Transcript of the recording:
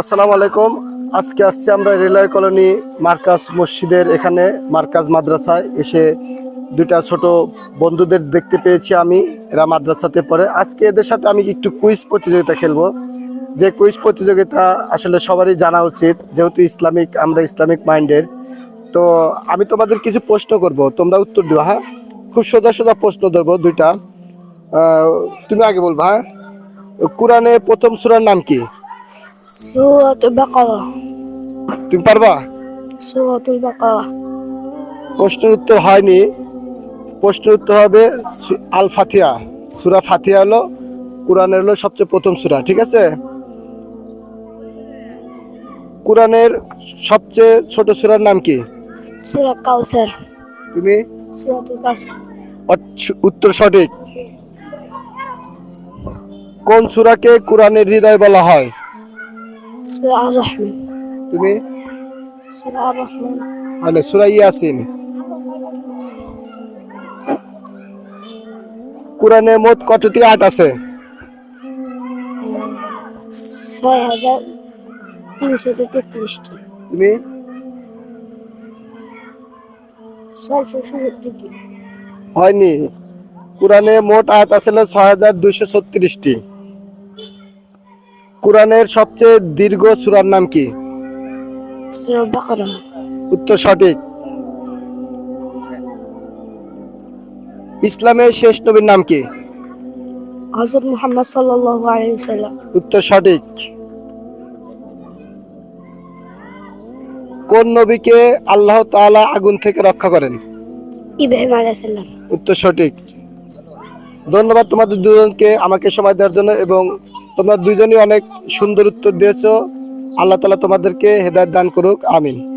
আসসালামু আলাইকুম। আজকে আসছি আমরা রেলওয়ে কলোনি মার্কাজ মসজিদের এখানে, মার্কাজ মাদ্রাসায়। এসে দুইটা ছোট বন্ধুদের দেখতে পেয়েছি আমি, এরা মাদ্রাসাতে পড়ে। আজকে এদের সাথে আমি একটু কুইজ প্রতিযোগিতা খেলব। যে কুইজ প্রতিযোগিতা আসলে সবারই জানা উচিত, যেহেতু ইসলামিক, আমরা ইসলামিক মাইন্ডের। তো আমি তোমাদের কিছু প্রশ্ন করব, তোমরা উত্তর দিও হ্যাঁ? খুব সোজা সোজা প্রশ্ন ধরবো দুইটা। তুমি আগে বলবা হ্যাঁ? কোরআনে প্রথম সুরার নাম কি? সূরাতুল বাকারা তুমি পারবা? সূরাতুল বাকারা প্রশ্নের উত্তর হয়নি। প্রশ্নের উত্তর হবে আল ফাতিয়া সুরা ফাতিয়া হলো কোরআনের হলো সবচেয়ে প্রথম সুরা ঠিক আছে? কোরআনের সবচেয়ে ছোট সুরার নাম কি? সুরা কাউসার। তুমি? সুরাতুল কাউসার। উত্তর সঠিক। কোন সুরাকে কোরআনের হৃদয় বলা হয়? সুরা রহমান তুমি? সুরা মানে সুরা ইয়াসিন। কোরআনে মোট কতটি আছে? ছয় হাজার তুমি? হয়নি। কোরআনে মোট আয়াত আছে ছয় হাজার দুইশো ছত্রিশটি। কোরআনের সবচেয়ে দীর্ঘ সুরার নাম কি? উত্তর সঠিক। ইসলামের শেষ নবীর নাম কি? হযরত মুহাম্মদ সাল্লাল্লাহু আলাইহি উত্তর সঠিক। কোন নবীকে আল্লাহ তাআলা আগুন থেকে রক্ষা করেন? ইব্রাহিম আলাইহিস সালাম। উত্তর সঠিক। ধন্যবাদ তোমাদের দুজনকে আমাকে সময় দেওয়ার জন্য এবং তোমরা দুজনই অনেক সুন্দর উত্তর দিয়েছ। আল্লাহ তালা তোমাদেরকে হেদায়ত দান করুক, আমিন।